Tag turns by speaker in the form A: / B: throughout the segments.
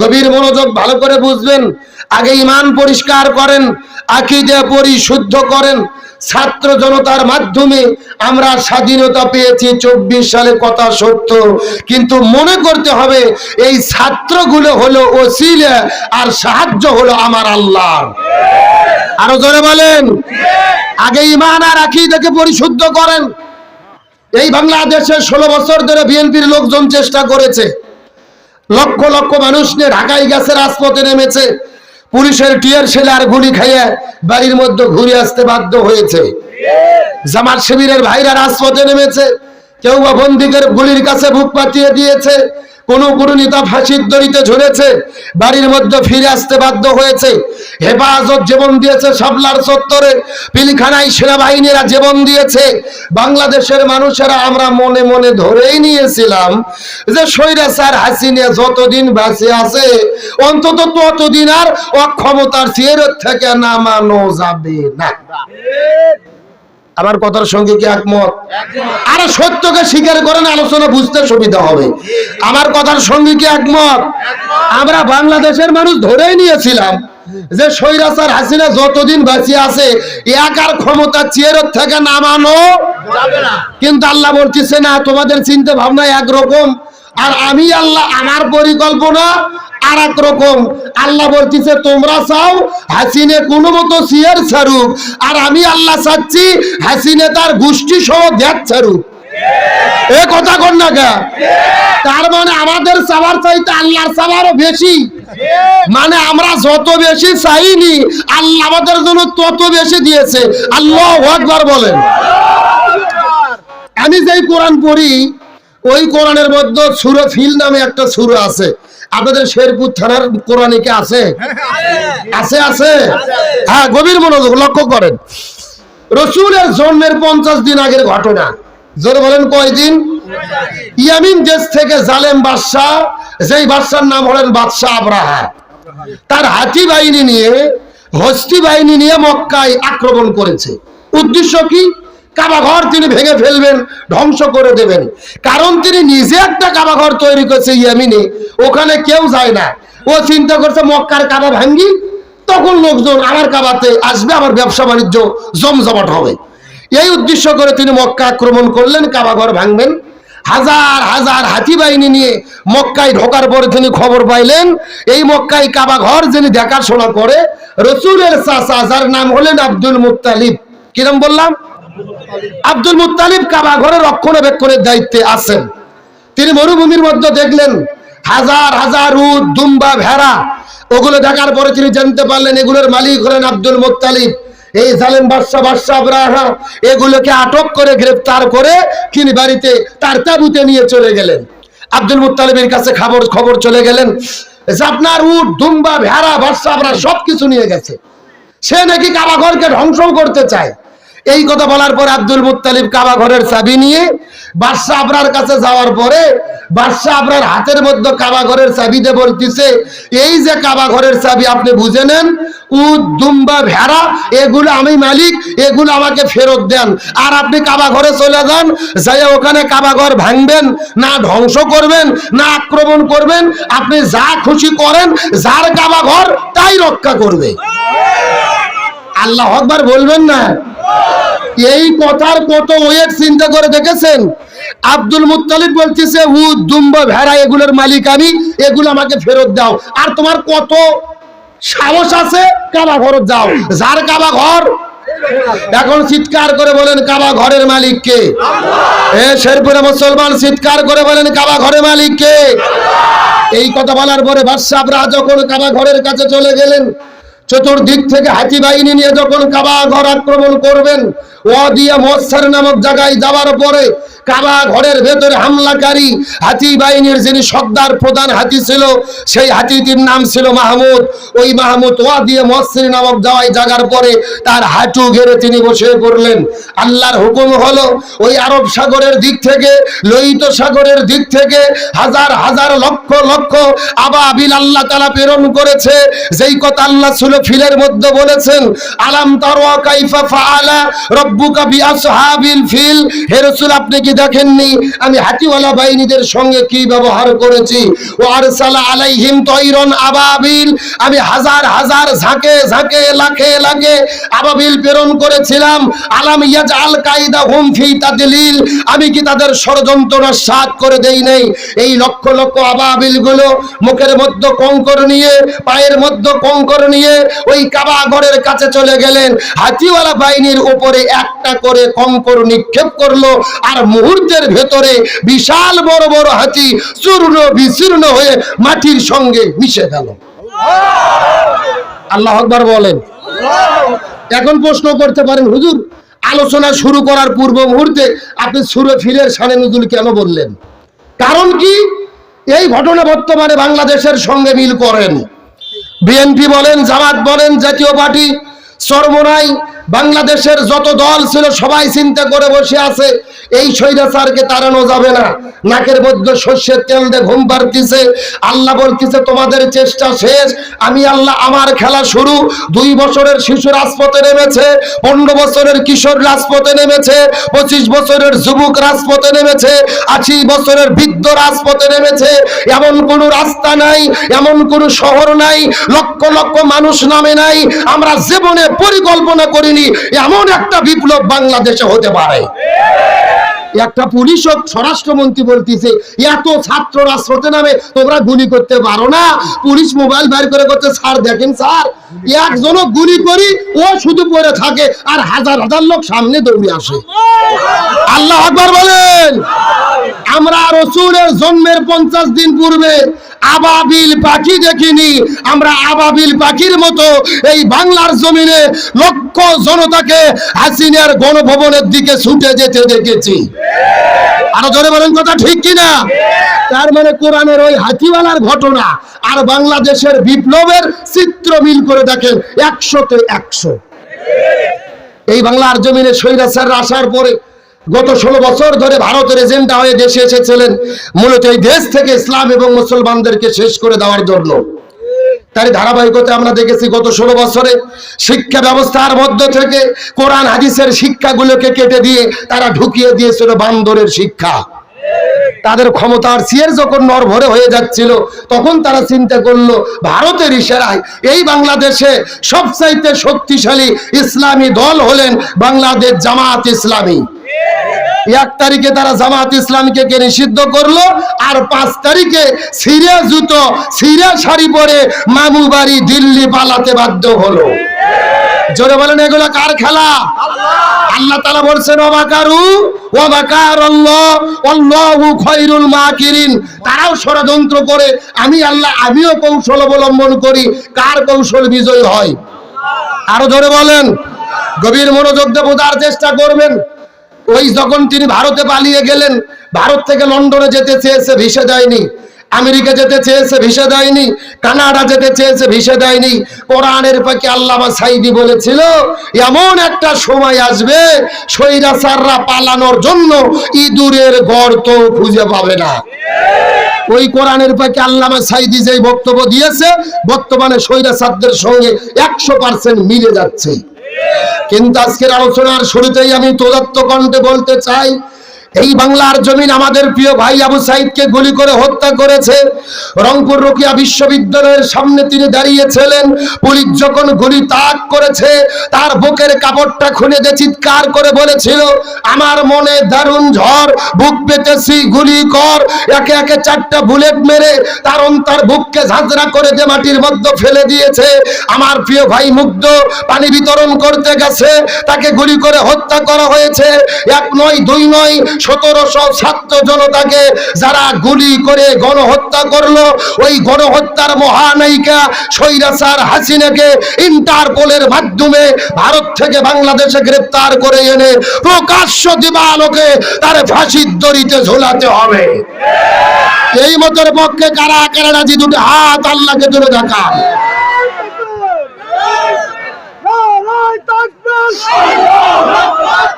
A: গভীর মনোযোগ ভালো করে বুঝবেন। আগে ইমান পরিষ্কার করেন, আকিদে পরিশুদ্ধ করেন। ছাত্র জনতার মাধ্যমে আমরা স্বাধীনতা পেয়েছি, চব্বিশ সালে কথা সত্য। কিন্তু মনে করতে হবে, এই ছাত্রগুলো হলো ওসিলে আর সাহায্য হলো আমার আল্লাহ আরও জোরে বলেন। আগে ইমান আর আকিদাকে পরিশুদ্ধ করেন। এই বাংলাদেশে ষোলো বছর ধরে বিএনপির লোকজন চেষ্টা করেছে। লক্ষ লক্ষ মানুষ নিয়ে ঢাকায় গেছে, রাজপথে নেমেছে। পুলিশের টিয়ার ছেলে আর গুলি খাইয়ে বাড়ির মধ্যে ঘুরে আসতে বাধ্য হয়েছে। জামার শিবিরের ভাইরা রাজপথে নেমেছে। কেউ বা বন্দীদের গুলির কাছে বুক পাতিয়ে দিয়েছে। কোন কোন নেতা ফাঁসির দড়িতে ঝুলেছে বাড়ির মধ্যে ফিরে আসতে বাধ্য হয়েছে। হেফাজত জীবন দিয়েছে সাবলার চত্বরে, পিলখানায় সেনাবাহিনীরা জীবন দিয়েছে। বাংলাদেশের মানুষেরা আমরা মনে মনে ধরেই নিয়েছিলাম যে স্বৈরাচার হাসিনা যতদিন বেঁচে আছে, অন্তত ততদিন আর অক্ষমতার চেয়ার থেকে নামানো যাবে না। আমার কথার সঙ্গে কি একমত? আরে সত্যকে স্বীকার করেন আলোচনা বুঝতে সুবিধা হবে। আমার কথার সঙ্গে কি একমত? আমরা বাংলাদেশের মানুষ ধরেই নিয়েছিলাম যে স্বৈরাচার হাসিনা যতদিন বাঁচিয়ে আছে, এক আর ক্ষমতা চেয়ারের থেকে নামানো কিন্তু আল্লাহ বলতেছে, না, তোমাদের চিন্তা ভাবনা একরকম। আর আমি আল্লাহ, আমার পরিকল্পনা আর এক রকম। আল্লাহ বলতেছে, তোমরা চাও হাসিনে কোনো মতো সিয়ার ছাড়ুক, আর আমি আল্লাহ চাচ্ছি হাসিনে তার গোষ্ঠী সহ ছাড়ুক। এ কথা কর না গা তার মানে আমাদের চাইতে আল্লাহর বেশি। মানে আমরা যত বেশি চাইনি, আল্লাহ আমাদের জন্য তত বেশি দিয়েছে। আল্লাহ একবার বলেন। আমি যেই কোরআন পড়ি, ওই কোরআনের মধ্যে সুরে ফিল নামে একটা সুর আছে। আপনাদের শেরপুর থানার কোরআনে কি আছে? আছে আছে? হ্যাঁ গভীর মনোযোগ লক্ষ্য করেন। রসুলের জন্মের পঞ্চাশ দিন আগের ঘটনা। জোরে বলেন, কয়দিন? ইয়ামিন দেশ থেকে জালেম বাদশাহ, যেই বাদশার নাম হলেন বাদশাহ আব্রাহা। তার হাতি বাহিনী নিয়ে, হস্তি বাহিনী নিয়ে মক্কায় আক্রমণ করেছে। উদ্দেশ্য কি? কাবাঘর তিনি ভেঙে ফেলবেন, ধ্বংস করে দেবেন। কারণ তিনি নিজে একটা কাবাঘর তৈরি করছে ইয়ামিনে, ওখানে কেউ যায় না। ও চিন্তা করছে, মক্কার কাবা ভাঙ্গি, তখন লোকজন আমার কাবাতে আসবে, আমার ব্যবসা বাণিজ্য জমজমাট হবে। এই উদ্দেশ্য করে তিনি মক্কা আক্রমণ করলেন, কাবাঘর ভাঙবেন। হাজার হাজার হাতি বাহিনী নিয়ে মক্কায় ঢোকার পরে তিনি খবর পাইলেন, এই মক্কায় কাবা ঘর যিনি দেখাশোনা করে, রসুলের চাচা, যার নাম হলেন আব্দুল মুত্তালিব। কিরম বললাম? আব্দুল মুত্তালিব কাবা ঘরের রক্ষণাবেক্ষণের দায়িত্বে আছেন। তিনি মরুভূমির মধ্যে দেখলেন হাজার হাজার উট, দুম্বা, ভেড়া। ওগুলো দেখার পরে তিনি জানতে পারলেন এগুলোর মালিক হলেন আব্দুল মুত্তালিব। এই জালেম বাদশা বাদশা আব্রাহা এগুলোকে আটক করে গ্রেফতার করে তিনি বাড়িতে তার তাবুতে নিয়ে চলে গেলেন। আব্দুল মুতালিবের কাছে খবর খবর চলে গেলেন আপনার উট, দুম্বা, ভেড়া, বাদশা আব্রাহা সবকিছু নিয়ে গেছে। সে নাকি কাবাঘরকে ধ্বংস করতে চায়। এই কথা বলার পর আব্দুল মুত্তালিব কাবা ঘরের চাবি নিয়ে বাদশাহ আবরার কাছে যাওয়ার পরে বাদশাহ আবরার হাতের মধ্যে কাবা ঘরের চাবিতে বলতেছে এই যে কাবা ঘরের চাবি আপনি বুঝে নেন উদ দুম্বা ভেড়া এগুলো আমি মালিক এগুলো আমাকে ফেরত দেন। আর আপনি কাবা ঘরে চলে যান যাই ওখানে কাবা ঘর ভাঙবেন না ধ্বংস করবেন না আক্রমণ করবেন আপনি যা খুশি করেন যার কাবা ঘর তাই রক্ষা করবে। আল্লাহ আকবার বলবেন না। এই কথার কত ওয়েট চিন্তা করে দেখেছেন? আব্দুল মুত্তালিব বলতেছে উ দুম্বা, ভেড়া, এগুলোর মালিক আমি, এগুলো আমাকে ফেরত দাও। আর তোমার কত সাহস আছে? কাবা ঘর যাও। যার কাবা ঘর? এখন চিৎকার করে বলেন, কাবা ঘরের মালিক কে? এ শেরপুরে মুসলমান চিৎকার করে বলেন, কাবা ঘরের মালিক কে? এই কথা বলার পরে বাদশাহরা যখন কাবা ঘরের কাছে চলে গেলেন চতুর্দিক থেকে হাতি বাহিনী নিয়ে যখন কাবা ঘর আক্রমণ করবেন নামক জায়গায় যাওয়ার পরে কাবা ঘরের ভেতরে হামলাকারী হাতি বাহিনীর যিনি সর্দার প্রধান হাতি ছিল, সেই হাতিটির নাম ছিল মাহমুদ। ওই মাহমুদ ওয়া দিয়ে মৎসির নামক যাওয়ায় জাগার পরে তার হাঁটু ঘেরে তিনি বসে পড়লেন। আল্লাহর হুকুম হলো, ওই আরব সাগরের দিক থেকে, লোহিত সাগরের দিক থেকে হাজার হাজার লক্ষ লক্ষ আবাবিল আল্লাহ তালা প্রেরণ করেছে। যেই কথা আল্লাহ ফিলের মধ্যে বলেছেন, আলাম তারওয়া কাইফা ফাআলা রব্বুকা বিআসহাবিল ফিল? হে আপনি কি দেখেননি আমি হাতিওয়ালা বাহিনীদের সঙ্গে কি ব্যবহার করেছি? ও আরসালা আলাইহিম তৈরন আবাবিল। আমি হাজার হাজার ঝাঁকে ঝাঁকে লাখে লাখে আবাবিল প্রেরণ করেছিলাম। আলাম ইয়াজআল কাইদা হুম ফি তাদলিল। আমি কি তাদের ষড়যন্ত্র সাত করে দেই নাই? এই লক্ষ লক্ষ আবাবিলগুলো মুখের মধ্যে কঙ্কর নিয়ে, পায়ের মধ্যে কঙ্কর নিয়ে ওই কাবা ঘরের কাছে চলে গেলেন। হাতিওয়ালা বাহিনীর উপরে একটা করে কঙ্কর নিক্ষেপ করল। আর মুহূর্তের ভেতরে বিশাল বড় বড় হাতি চূর্ণ বিচূর্ণ হয়ে মাটির সঙ্গে মিশে গেল। আল্লাহ আকবার বলেন। এখন প্রশ্ন করতে পারেন, হুজুর, আলোচনা শুরু করার পূর্ব মুহূর্তে আপনি সুরে ফিরের সানে নজুল কেন বললেন? কারণ কি? এই ঘটনা বর্তমানে বাংলাদেশের সঙ্গে মিল করেন। বিএনপি বলেন জামাত বলেন জাতীয় পার্টি সর্বনাই বাংলাদেশের যত দল ছিল, সবাই চিন্তা করে বসে আছে, এই স্বৈরাচারকে তাড়ানো যাবে না। নাকের মধ্যে শস্যের তেল দিয়ে ঘুম পাড়তিছে। আল্লাহ বলতেছে, তোমাদের চেষ্টা শেষ। আমি আল্লাহ, আমার খেলা শুরু। দুই বছরের শিশু রাজপথে নেমেছে, পনেরো বছরের কিশোর রাজপথে নেমেছে, পঁচিশ বছরের যুবক রাজপথে নেমেছে, আশি বছরের বৃদ্ধ রাজপথে নেমেছে। এমন কোনো রাস্তা নাই, এমন কোনো শহর নাই, লক্ষ লক্ষ মানুষ নামে নাই। আমরা জীবনে পরিকল্পনা করিনি এমন একটা বিপ্লব বাংলাদেশে হতে পারে। একটা পুলিশ হোক, স্বরাষ্ট্রমন্ত্রী বলতেছে, এত ছাত্র রাস্তাতে নামে তোমরা গুলি করতে পারো না। পুলিশ মোবাইল বের করে করতে স্যার, দেখেন, স্যার, একজনও গুলি করি, ও শুধু পড়ে থাকে আর হাজার হাজার লোক সামনে দৌড়ে আসে। আল্লাহ আকবার বলেন। আমরা রসুলের জন্মের পঞ্চাশ দিন পূর্বে আবাবিল পাখি দেখিনি। আমরা আবাবিল পাখির মতো এই বাংলার জমিনে লক্ষ জনতাকে হাসিনার গণভবনের দিকে ছুটে যেতে দেখেছি। আরও জোরে বলেন কথা ঠিক কিনা? তার মানে কোরআনের ওই হাতিওয়ালার ঘটনা আর বাংলাদেশের বিপ্লবের চিত্র মিল করে দেখেন একশোতে একশো। এই বাংলার জমিনে স্বৈরাচার আসার পরে গত ষোলো বছর ধরে ভারতের এজেন্ডা হয়ে দেশে এসেছিলেন মূলত এই দেশ থেকে ইসলাম এবং মুসলমানদেরকে শেষ করে দেওয়ার জন্য। তার ধারাবাহিকতা আমরা দেখেছি গত ষোলো বছরে শিক্ষা ব্যবস্থার মধ্য থেকে কোরআন, হাদিসের শিক্ষাগুলোকে কেটে দিয়ে তারা ঢুকিয়ে দিয়েছিল বান্দরের শিক্ষা। তাদের ক্ষমতার সিয়ের যখন নরভরে হয়ে যাচ্ছিল, তখন তারা চিন্তা করল, ভারতের ইশারায় এই বাংলাদেশে সবচাইতে শক্তিশালী ইসলামী দল হলেন বাংলাদেশ জামাত ইসলামী। এক তারিখে তারা জামাত ইসলামকে কে নিষিদ্ধ করল, আর পাঁচ তারিখে সিরিয়া জুতো, সিরিয়া শাড়ি পরে মামু বাড়ি দিল্লি পালাতে বাধ্য হলো। জোরে বলেন, এগুলো কার খেলা? আল্লাহ তালা বলছেন অবাকারু অবাকার খৈরুল মাকিরিন। তারাও ষড়যন্ত্র করে, আমি আল্লাহ, আমিও কৌশল অবলম্বন করি, কার কৌশল বিজয় হয়? আরও ধরে বলেন, গভীর মনোযোগ দিয়ে বোঝার চেষ্টা করবেন। ওই যখন তিনি ভারতে পালিয়ে গেলেন, ভারত থেকে লন্ডনে যেতে চেয়েছে ভিসা দেয়নি, আমেরিকা যেতে চেয়েছে ভিসা দেয়নি, কানাডা যেতে চেয়েছে ভিসা দেয়নি, কোরআনের পাকে আল্লামা সাইদি বলেছিল, এমন একটা সময় আসবে সৈরাচাররা পালানোর জন্য ইঁদুরের গর্ত খুঁজে পাবে না। ওই কোরআনের পাকে আল্লামা সাইদি যেই বক্তব্য দিয়েছে, বর্তমানে সৈরাচারদের সঙ্গে একশো পার্সেন্ট মিলে যাচ্ছে। কিন্তু আজকের আলোচনার শুরুতেই আমি তোদাত্ত কণ্ঠে বলতে চাই এই বাংলার জমিন আমাদের প্রিয় ভাই আবু সাইদকে গুলি করে হত্যা করেছে। রংপুর রোকিয়া বিশ্ববিদ্যালয়ের সামনে তিনি দাঁড়িয়েছিলেন। পুলিশ যখন গুলি তাক করেছে, তার বুকের কাপড়টা খুলে দিয়ে চিৎকার করে বলেছিল, আমার মনে দারুণ ঝড়, বুক পেতেছি, গুলি কর। একে একে চারটা বুলেট মেরে তার অন্তর বুককে ঝাঁঝরা করে দিয়ে মাটির মধ্যে ফেলে দিয়েছে। আমার প্রিয় ভাই মুগ্ধ, পানি বিতরণ করতে গেছে, তাকে গুলি করে হত্যা করা হয়েছে। এক নয়, দুই নয় সতেরোশো ছাত্র জনতাকে যারা গুলি করে গণহত্যা করল ওই গণহত্যার মহানায়িকা সৈরাসার হাসিনাকে ইন্টারপোলের মাধ্যমে ভারত থেকে বাংলাদেশে গ্রেপ্তার করে এনে প্রকাশ্য দিবালোকে তার ফাঁসির দড়িতে ঝোলাতে হবে এই মতের পক্ষে কারা কারা রাজি দুটো হাত আল্লাহকে তুলে দেখান
B: নারায় তাকবীর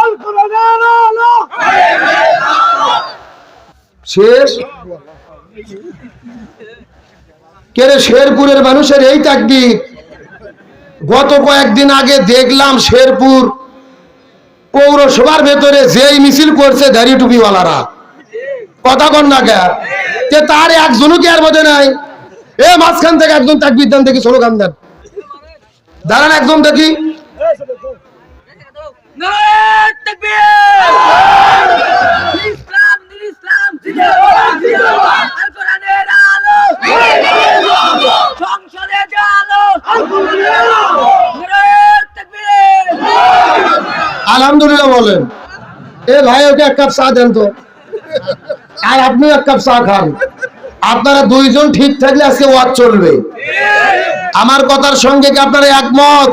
B: আল কোরআনের আলো
A: শেষ কেরে শেরপুরের মানুষের এই তাকবীর গত কয়েকদিন আগে দেখলাম শেরপুর পৌরসভার ভেতরে যেই মিছিল করছে দাড়ি টুপিওয়ালারা। কথা কন না কে? তার একজনও কি আর বোঝে নাই? এ মাঝখান থেকে একজন তাকবির দেন দেখি স্লোগান দেন। দাঁড়ান একজন দেখি। আলহামদুলিল্লাহ বলেন। এ ভাই ওকে এক কাপ চা দেন তো। আর আপনিও এক কাপ চা খান। আপনারা দুইজন ঠিক থাকলে আজকে ওয়াজ চলবে। আমার কথার সঙ্গে কি আপনারা একমত?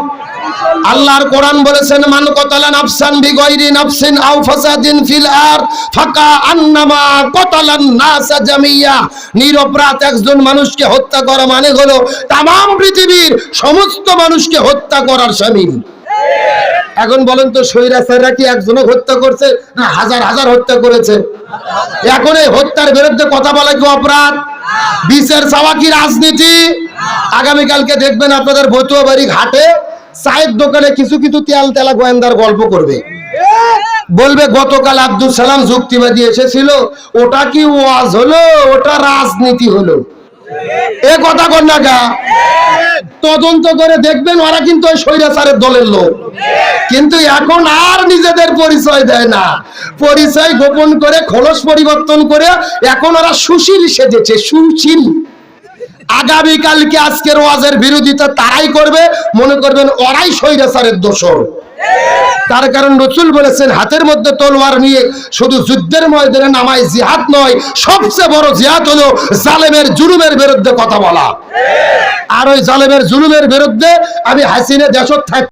A: আল্লাহর কোরআন বলেছেন, মান কতালা নাফসান বিগয়রি নাফসিন আও ফাসাদিন ফিল আর, ফাকা আন্নামা কতালান নাসা জামিয়া। নিরপরাধ একজন মানুষকে হত্যা করা মানে হলো তাম পৃথিবীর সমস্ত মানুষকে হত্যা করার শামিল। এখন বলেন তো, সৈরা স্বৈরাচাররা কি একজনও হত্যা করছে? না, হাজার হাজার হত্যা করেছে। এখন এই হত্যার বিরুদ্ধে কথা বলা কি অপরাধ? বিচার চাওয়া কি রাজনীতি? আগামীকালকে দেখবেন আপনাদের বতুয়া বাড়ি ঘাটে চায়ের দোকানে কিছু কিছু তেল তেলা গোয়েন্দার গল্প করবে। বলবে, গতকাল আব্দুল সালাম যুক্তিবাদী এসেছিল, ওটা কি ওয়াজ হলো, ওটা রাজনীতি হলো? এ কথা গা। তদন্ত করে দেখবেন ওরা কিন্তু ওই স্বৈরাচারের দলের লোক। কিন্তু এখন আর নিজেদের পরিচয় দেয় না। পরিচয় গোপন করে, খোলস পরিবর্তন করে এখন ওরা সুশীল সেজেছে, সুশীল। আগামীকালকে আজকের ওয়াজের বিরোধিতা তারাই করবে। মনে করবেন ওরাই স্বৈরাচারের দোষর। তার কারণ রসুল বলেছেন, হাতের মধ্যে তলোয়ার নিয়ে শুধু যুদ্ধের ময়দানে নামায় জিহাদ নয়, সবচেয়ে বড় জিহাদ হলো জালেমের জুলুমের বিরুদ্ধে কথা বলা। আর ওই জালেমের জুলুমের বিরুদ্ধে আমি হাসিনে দেশত থাক